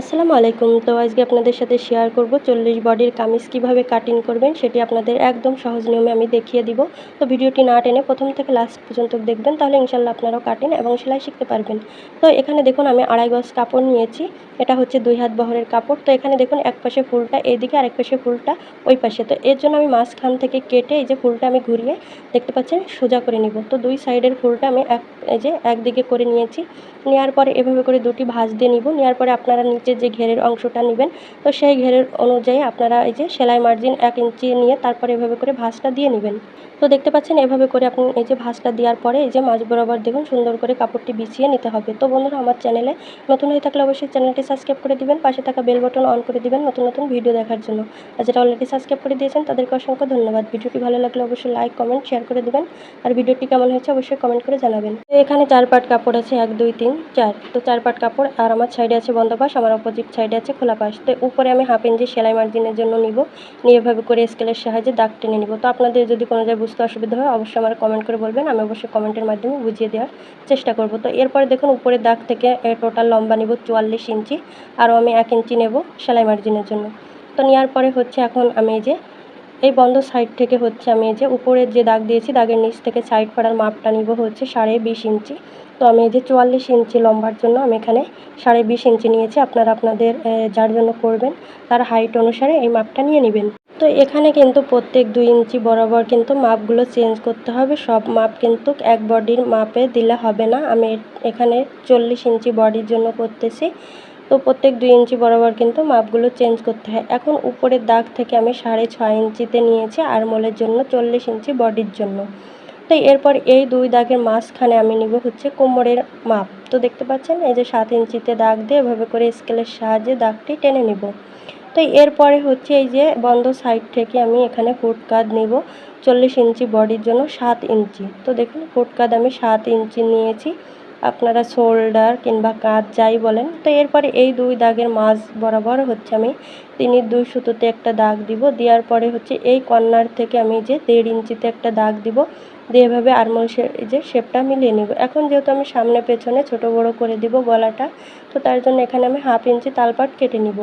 আসসালামু আলাইকুম। তো আজকে আপনাদের সাথে শেয়ার করব চল্লিশ বডির কামিজ কীভাবে কাটিং করবেন সেটি আপনাদের একদম সহজ নিয়মে আমি দেখিয়ে দিব। তো ভিডিওটি না টেনে প্রথম থেকে লাস্ট পর্যন্ত দেখবেন, তাহলে ইনশাল্লাহ আপনারাও কাটিং এবং সেলাই শিখতে পারবেন। তো এখানে দেখুন আমি আড়াই গজ কাপড় নিয়েছি, এটা হচ্ছে দুই হাত বহরের কাপড়। তো এখানে দেখুন এক পাশে ফুলটা এইদিকে আর এক পাশে ফুলটা ওই পাশে। তো এর জন্য আমি মাঝখান থেকে কেটে এই যে ফুলটা আমি ঘুরিয়ে দেখতে পাচ্ছেন সোজা করে নিব। তো দুই সাইডের ফুলটা আমি এক, এই যে একদিকে করে নিয়েছি। নেওয়ার পরে এভাবে করে দুটি ভাঁজ দিয়ে নিব। নেওয়ার পরে আপনারা নিচে যে ঘেরের অংশটা নেবেন, তো সেই ঘেরের অনুযায়ী আপনারা এই যে সেলাই মার্জিন এক ইঞ্চি নিয়ে তারপরে এভাবে করে ভাঁজটা দিয়ে নেবেন। তো দেখতে পাচ্ছেন এভাবে করে আপনি এই যে ভাঁজটা দেওয়ার পরে এই যে মাঝ বরাবর দেখুন সুন্দর করে কাপড়টি বিছিয়ে নিতে হবে। তো বন্ধুরা, আমার চ্যানেলে নতুন হয়ে থাকলে অবশ্যই চ্যানেলটি সাবস্ক্রাইব করে দিবেন, পাশে থাকা বেল বাটন অন করে দিবেন নতুন নতুন ভিডিও দেখার জন্য। আর যেটা অলরেডি সাবস্ক্রাইব করে দিয়েছেন, তাদেরকে অসংখ্য ধন্যবাদ। ভিডিওটি ভালো লাগলে অবশ্যই লাইক কমেন্ট শেয়ার করে দিবেন। আর ভিডিওটি কেমন হয়েছে অবশ্যই কমেন্ট করে জানাবেন। তো এখানে চার পাট কাপড় আছে, এক, দুই, তিন, চার। তো চার পাট কাপড় আর আমার সাইডে আছে বন্ধ পাশ আমার অপোজিট সাইডে আছে, খোলা পাশ। তো উপরে আমি হাফ ইঞ্চি সেলাই মার্জিনের জন্য নিব। নিয়ে এভাবে করে স্কেলের সাহায্যে দাগ টেনে নিব। তো আপনাদের যদি কোনো জায়গায় বুঝতে অসুবিধা হয়, অবশ্যই আমার কমেন্ট করে বলবেন। আমি অবশ্যই কমেন্টের মাধ্যমে বুঝিয়ে দেওয়ার চেষ্টা করব। তো এরপরে দেখুন উপরের দাগ থেকে টোটাল লম্বা নিব চুয়াল্লিশ ইঞ্চি। আরও আমি এক ইঞ্চি নেব সেলাই মার্জিনের জন্য। তো নেওয়ার পরে হচ্ছে এখন আমি যে, এই বন্ধ সাইড থেকে হচ্ছে আমি যে উপরের যে দাগ দিয়েছি, দাগের নিচ থেকে সাইড ফাড়ার মাপটা নিব হচ্ছে সাড়ে বিশ ইঞ্চি। তো আমি এই যে চুয়াল্লিশ ইঞ্চি লম্বার জন্য আমি এখানে সাড়ে বিশ ইঞ্চি নিয়েছি। আপনারা আপনাদের যার জন্য করবেন, তার হাইট অনুসারে এই মাপটা নিয়ে নেবেন। তো এখানে কিন্তু প্রত্যেক দুই ইঞ্চি বরাবর কিন্তু মাপগুলো চেঞ্জ করতে হবে। সব মাপ কিন্তু এক বডির মাপে দিলে হবে না। আমি এখানে চল্লিশ ইঞ্চি বডির জন্য করতেছি। তো প্রত্যেক দুই ইঞ্চি বরাবর কিন্তু মাপগুলো চেঞ্জ করতে হয়। এখন উপরের দাগ থেকে আমি সাড়ে ছয় ইঞ্চিতে নিয়েছি আর মোলের জন্য চল্লিশ ইঞ্চি বডির জন্য। তো এরপর এই দুই দাগের মাঝখানে আমি নিব হচ্ছে কোমরের মাপ। তো দেখতে পাচ্ছেন, এই যে সাত ইঞ্চিতে দাগ দিয়ে এভাবে করে স্কেলের সাহায্যে দাগটি টেনে নিব। তো এরপরে হচ্ছে এই যে বন্ধ সাইড থেকে আমি এখানে ফুটকাদ নিব, চল্লিশ ইঞ্চি বডির জন্য সাত ইঞ্চি। তো দেখুন ফুটকাদ আমি সাত ইঞ্চি নিয়েছি। আপনারা শোল্ডার কিংবা কাঁধ যাই বলেন, তো এরপরে এই দুই দাগের মাঝ বরাবর হচ্ছে আমি তিনি দুই সুতোতে একটা দাগ দিব, দেওয়ার পরে হচ্ছে এই কর্নার থেকে আমি যে দেড় ইঞ্চিতে একটা দাগ দিব, দিয়ে এভাবে আরমোল যে শেপটা মিলিয়ে নিব। এখন যেহেতু আমি সামনে পেছনে ছোট বড় করে দিব গলাটা, তো তার জন্য এখানে আমি হাফ ইঞ্চি তালপাট কেটে নিব।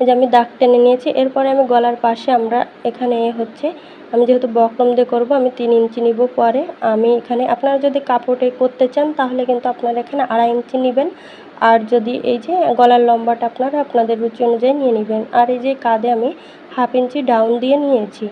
এই যে আমি দাগ টেনে নিয়েছি, এরপরে আমি গলার পাশে আমরা এখানে হচ্ছে, আমি যেহেতু বকরম দিয়ে করব, আমি তিন ইঞ্চি নিব পরে, আমি এখানে, আপনারা যদি কাপড়ে করতে চান, তাহলে কিন্তু আপনারা এখানে আড়াই ইঞ্চি নেবেন, আর যদি এই যে গলার লম্বাটা আপনারা আপনাদের রুচি অনুযায়ী নিয়ে নেবেন, আর এই যে কাঁধে আমি হাফ ইঞ্চি ডাউন দিয়ে নিয়েছি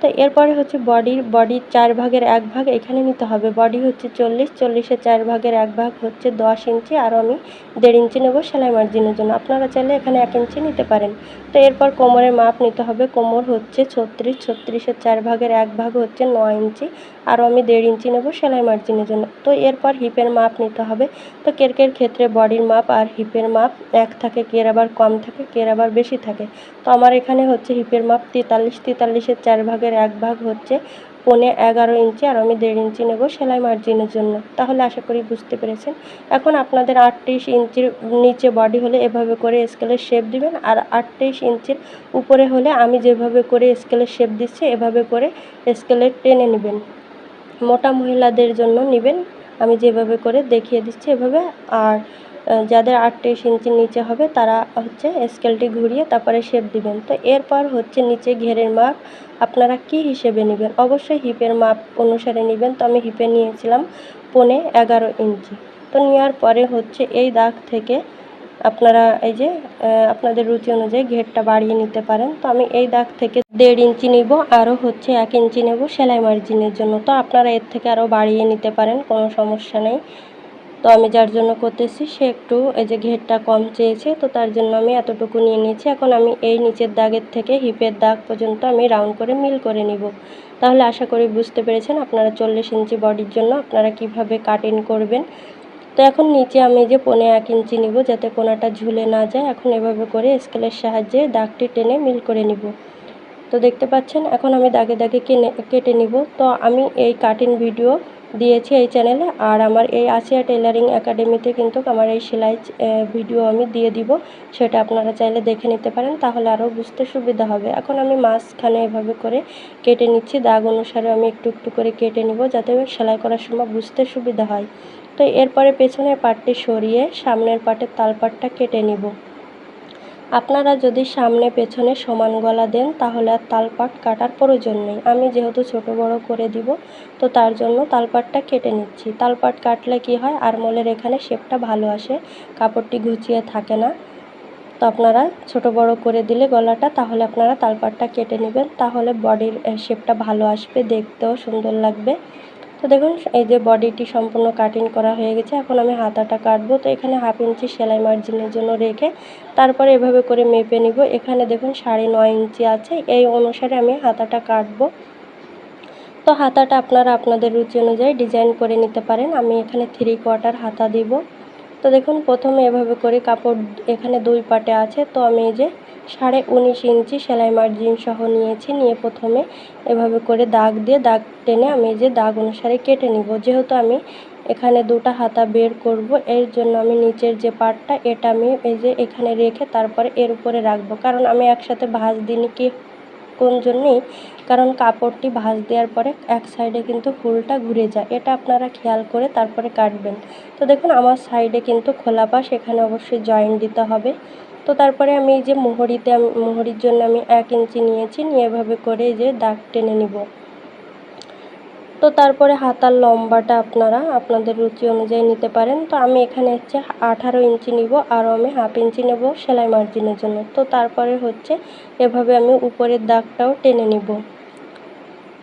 তো এরপরে হচ্ছে বডির বডির চার ভাগের এক ভাগ এখানে নিতে হবে। বডি হচ্ছে চল্লিশ চল্লিশের চার ভাগের এক ভাগ হচ্ছে দশ ইঞ্চি। আর আমি দেড় ইঞ্চি নেব সেলাই মার্জিনের জন্য। আপনারা চাইলে এখানে এক ইঞ্চি নিতে পারেন। তো এরপর কোমরের মাপ নিতে হবে। কোমর হচ্ছে ছত্রিশ, ছত্রিশের চার ভাগের এক ভাগ হচ্ছে নয় ইঞ্চি। আরও আমি দেড় ইঞ্চি নেব সেলাই মার্জিনের জন্য। তো এরপর হিপের মাপ নিতে হবে। তো কেরকের ক্ষেত্রে বডির মাপ আর হিপের মাপ এক থাকে, কের আবার কম থাকে, কের আবার বেশি থাকে? তো আমার এখানে হচ্ছে হিপের মাপ তেতাল্লিশ, তেতাল্লিশের চার ভাগের এক ভাগ হচ্ছে পনে এগারো ইঞ্চি আর আমি দেড় ইঞ্চি নেব সেলাই মার্জিনের জন্য। তাহলে আশা করি বুঝতে পেরেছেন। এখন আপনাদের আটত্রিশ ইঞ্চির নিচে বডি হলে এভাবে করে স্কেলের শেপ দিবেন আর আটত্রিশ ইঞ্চির উপরে হলে আমি যেভাবে করে স্কেলের শেপ দিচ্ছি, এভাবে করে স্কেলের টেনে নেবেন। মোটা মহিলাদের জন্য নেবেন। আমি যেভাবে করে দেখিয়ে দিচ্ছি এভাবে। আর যাদের আটত্রিশ ইঞ্চির নিচে হবে, তারা হচ্ছে স্কেলটি ঘুরিয়ে তারপরে শেপ দিবেন। তো এরপর হচ্ছে নিচে ঘেরের মাপ আপনারা কি হিসেবে নেবেন? অবশ্যই হিপের মাপ অনুসারে নেবেন। তো আমি হিপে নিয়েছিলাম পনে এগারো ইঞ্চি। তো নেওয়ার পরে হচ্ছে এই দাগ থেকে আপনারা এই যে আপনাদের রুচি অনুযায়ী ঘেরটা বাড়িয়ে নিতে পারেন। তো আমি এই দাগ থেকে দেড় ইঞ্চি নিব, আরও হচ্ছে এক ইঞ্চি নেব সেলাই মার্জিনের জন্য। তো আপনারা এর থেকে আরও বাড়িয়ে নিতে পারেন, কোনো সমস্যা নেই। তো আমি যার জন্য করতেছি, সে একটু এই যে ঘেরটা কম চেয়েছে, তো তার জন্য আমি এতটুকু নিয়ে নিয়েছি। এখন আমি এই নিচের দাগের থেকে হিপের দাগ পর্যন্ত আমি রাউন্ড করে মিল করে নিব। তাহলে আশা করি বুঝতে পেরেছেন আপনারা চল্লিশ ইঞ্চি বডির জন্য আপনারা কীভাবে কাটিং করবেন। তো এখন নিচে আমি যে পনে এক ইঞ্চি নিব যাতে কোনাটা ঝুলে না যায়, এখন এভাবে করে স্কেলের সাহায্যে দাগটি টেনে মিল করে নিব। তো দেখতে পাচ্ছেন, এখন আমি দাগে দাগে কেটে নিব। তো আমি এই কাটিং ভিডিও দিয়েছি এই চ্যানেলে। আর আমার এই আসিয়া টেলারিং একাডেমিতে কিন্তু আমার এই সেলাই ভিডিও আমি দিয়ে দিব। সেটা আপনারা চাইলে দেখে নিতে পারেন, তাহলে আরও বুঝতে সুবিধা হবে। এখন আমি মাঝখানে এভাবে করে কেটে নিচ্ছি। দাগ অনুসারে আমি একটু একটু করে কেটে নিব, যাতে সেলাই করার সময় বুঝতে সুবিধা হয়। তো এরপরে পেছনের পাটটি সরিয়ে সামনের পাটের তালপাটটা কেটে নিব। আপনারা যদি সামনে পেছনে সমান গলা দেন, তাহলে আর তালপাট কাটার প্রয়োজন নেই। আমি যেহেতু ছোট বড় করে দিব, তো তার জন্য তালপাটটা কেটে নিচ্ছি। তালপাট কাটলে কি হয়? আরমোলের এখানে শেপটা ভালো আসে, কাপড়টি ঘুচিয়ে থাকে না। তো আপনারা ছোট বড় করে দিলে গলাটা, তাহলে আপনারা তালপাটটা কেটে নেবেন। তাহলে বডির শেপটা ভালো আসবে, দেখতেও সুন্দর লাগবে। তো দেখুন, এই যে বডিটি সম্পূর্ণ কাটিং করা হয়ে গেছে, এখন আমি হাতাটা কাটবো। তো এখানে হাফ ইঞ্চি সেলাই মার্জিনের জন্য রেখে তারপরে এভাবে করে মেপে নিব। এখানে দেখুন, সাড়ে নয় ইঞ্চি আছে। এই অনুসারে আমি হাতাটা কাটবো। তো হাতাটা আপনারা আপনাদের রুচি অনুযায়ী ডিজাইন করে নিতে পারেন। আমি এখানে থ্রি কোয়ার্টার হাতা দিব। তো দেখুন, প্রথমে এভাবে করে কাপড় এখানে দুই পাটে আছে। তো আমি এই যে সাড়ে উনিশ ইঞ্চি সেলাই মার্জিন সহ নিয়েছি। নিয়ে প্রথমে এভাবে করে দাগ দিয়ে দাগ টেনে আমি এই যে দাগ অনুসারে কেটে নিব। যেহেতু আমি এখানে দুটা হাতা বের করব, এর জন্য আমি নিচের যে পার্টটা এটা আমি এই যে এখানে রেখে তারপরে এর উপরে রাখব। কারণ আমি একসাথে ভাঁজ দিইনি, কি কোন জন্যেই? কারণ কাপড়টি ভাঁজ দেওয়ার পরে এক সাইডে কিন্তু ফুলটা ঘুরে যায়। এটা আপনারা খেয়াল করে তারপরে কাটবেন। তো দেখুন, আমার সাইডে কিন্তু খোলা পাশ সেখানে অবশ্যই জয়েন দিতে হবে। তো তারপরে আমি এই যে মোহরিতে মোহরির জন্য আমি এক ইঞ্চি নিয়েছি। নিয়ে এভাবে করে এই যে দাগ টেনে নিব। তো তারপরে হাতার লম্বাটা আপনারা আপনাদের রুচি অনুযায়ী নিতে পারেন। তো আমি এখানে হচ্ছে আঠারো ইঞ্চি নিব, আরও আমি হাফ ইঞ্চি নেব সেলাই মার্জিনের জন্য। তো তারপরে হচ্ছে এভাবে আমি উপরের দাগটাও টেনে নিব।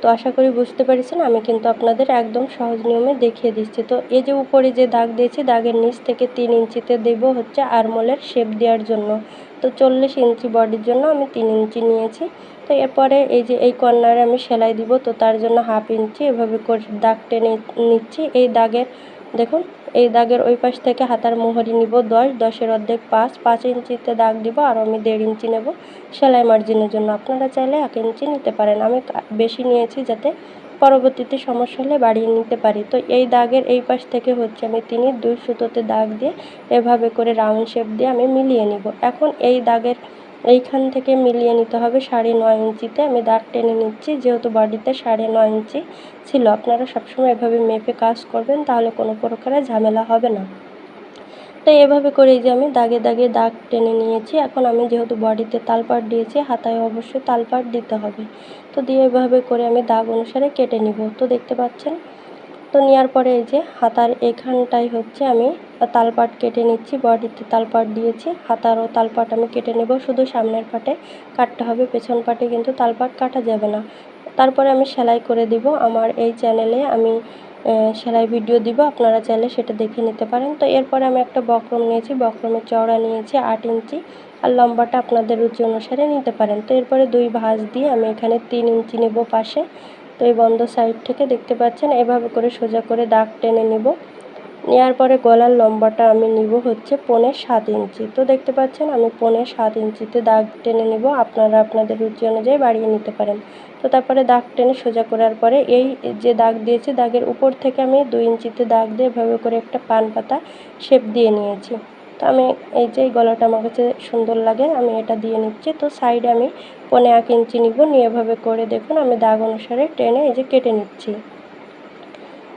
তো আশা করি বুঝতে পেরেছেন, আমি কিন্তু আপনাদের একদম সহজ নিয়মে দেখিয়ে দিচ্ছি। তো এই যে উপরে যে দাগ দিয়েছি, দাগের নিচ থেকে তিন ইঞ্চিতে দেব হচ্ছে আরমোলের শেপ দেওয়ার জন্য। তো চল্লিশ ইঞ্চি বডির জন্য আমি তিন ইঞ্চি নিয়েছি। তো এরপরে এই যে এই কর্নারে আমি সেলাই দিব, তো তার জন্য হাফ ইঞ্চি এভাবে করে দাগ টেনে নিচ্ছি। এই দাগের, দেখুন, এই দাগের ওই পাশ থেকে হাতার মোহরি নিব দশ, দশের অর্ধেক পাঁচ পাঁচ ইঞ্চিতে দাগ দিব আর আমি দেড় ইঞ্চি নেব সেলাই মার্জিনের জন্য। আপনারা চাইলে এক ইঞ্চি নিতে পারেন। আমি বেশি নিয়েছি যাতে পরবর্তীতে সমস্যা হলে বাড়িয়ে নিতে পারি। তো এই দাগের এই পাশ থেকে হচ্ছে আমি তিনি দুই সুতোতে দাগ দিয়ে এভাবে করে রাউন্ড শেপ দিয়ে আমি মিলিয়ে নিব। এখন এই দাগের এইখান থেকে মিলিয়ে নিতে হবে সাড়ে নয় ইঞ্চিতে। আমি দাগ টেনে নিচ্ছি, যেহেতু বডিতে সাড়ে নয় ইঞ্চি ছিল। আপনারা সবসময় এভাবে মেপে কাজ করবেন, তাহলে কোনো প্রকারের ঝামেলা হবে না। তো এভাবে করে যে আমি দাগে দাগে দাগ টেনে নিয়েছি। এখন আমি যেহেতু বডিতে তালপাট দিয়েছি, হাতায় অবশ্যই তালপাট দিতে হবে। তো দিয়ে এভাবে করে আমি দাগ অনুসারে কেটে নিব। তো দেখতে পাচ্ছেন? তো নেওয়ার পরে এই যে হাতার এখানটাই হচ্ছে আমি তালপাট কেটে নিচ্ছি, বডিতে তালপাট দিয়েছি, হাতারও তালপাট আমি কেটে নেব, শুধু সামনের পাটে কাটতে হবে, পেছন পাটে কিন্তু তালপাট কাটা যাবে না। তারপরে আমি সেলাই করে দিব, আমার এই চ্যানেলে আমি সেলাই ভিডিও দিব, আপনারা চাইলে সেটা দেখে নিতে পারেন। তো এরপরে আমি একটা বক্রম নিয়েছি বক্রমের চওড়া নিয়েছি, আট ইঞ্চি, আর লম্বাটা আপনাদের রুচি অনুসারে নিতে পারেন। তো এরপরে দুই ভাঁজ দিয়ে আমি এখানে তিন ইঞ্চি নেব পাশে। তো এই বন্ধ সাইড থেকে দেখতে পাচ্ছেন, এভাবে করে সোজা করে দাগ টেনে নিব। নেওয়ার পরে গলার লম্বাটা আমি নিব হচ্ছে পনে সাত ইঞ্চি। তো দেখতে পাচ্ছেন, আমি পনে সাত ইঞ্চিতে দাগ টেনে নিব। আপনারা আপনাদের রুচি অনুযায়ী বাড়িয়ে নিতে পারেন। তো তারপরে দাগ টেনে সোজা করার পরে এই যে দাগ দিয়েছি, দাগের উপর থেকে আমি দুই ইঞ্চিতে দাগ দিয়ে এভাবে করে একটা পান পাতা শেপ দিয়ে নিয়েছি। তো আমি এই যে গলাটা আমার কাছে সুন্দর লাগে, আমি এটা দিয়ে নিচ্ছি। তো সাইডে আমি পনে এক ইঞ্চি নিব। নিয়ে এভাবে করে দেখুন, আমি দাগ অনুসারে টেনে এই যে কেটে নিচ্ছি।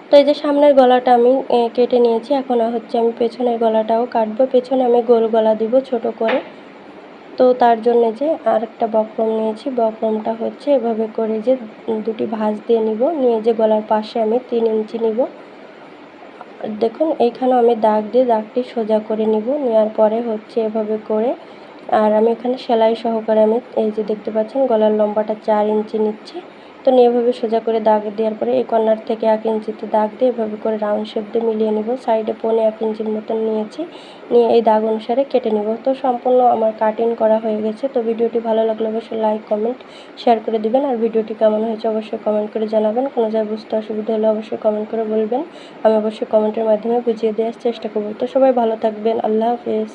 তো এই যে সামনের গলাটা আমি কেটে নিয়েছি। এখন হচ্ছে আমি পেছনের গলাটাও কাটবো। পেছনে আমি গোল গলা দিব ছোট করে। তো তার জন্য যে আর একটা বক্রম নিয়েছি। বক্রমটা হচ্ছে এভাবে করে যে দুটি ভাঁজ দিয়ে নিব। নিয়ে যে গলার পাশে আমি তিন ইঞ্চি নিব। দেখুন এইখানে আমি দাগ দিয়ে দাগটি সোজা করে নিব। নেওয়ার পরে হচ্ছে এভাবে করে, আর আমি এখানে সেলাই সহকারে আমি, এই যে দেখতে পাচ্ছেন, গলার লম্বাটা চার ইঞ্চি নিচ্ছি। তো এভাবে সোজা করে দাগ দেওয়ার পরে এই কর্নার থেকে এক ইঞ্চিতে দাগ দিয়ে এভাবে করে রাউন্ড শেপ দিয়ে মিলিয়ে নিব। সাইডে পনে এক ইঞ্চির মতন নিয়েছি। নিয়ে এই দাগ অনুসারে কেটে নিব। তো সম্পূর্ণ আমার কাটিং করা হয়ে গেছে। তো ভিডিওটি ভালো লাগলে অবশ্যই লাইক, কমেন্ট, শেয়ার করে দিবেন। আর ভিডিওটি কেমন হয়েছে অবশ্যই কমেন্ট করে জানাবেন। কোনো জায়গায় বুঝতে অসুবিধা হলে অবশ্যই কমেন্ট করে বলবেন। আমি অবশ্যই কমেন্টের মাধ্যমে বুঝিয়ে দেওয়ার চেষ্টা করব। তো সবাই ভালো থাকবেন। আল্লাহ হাফিজ।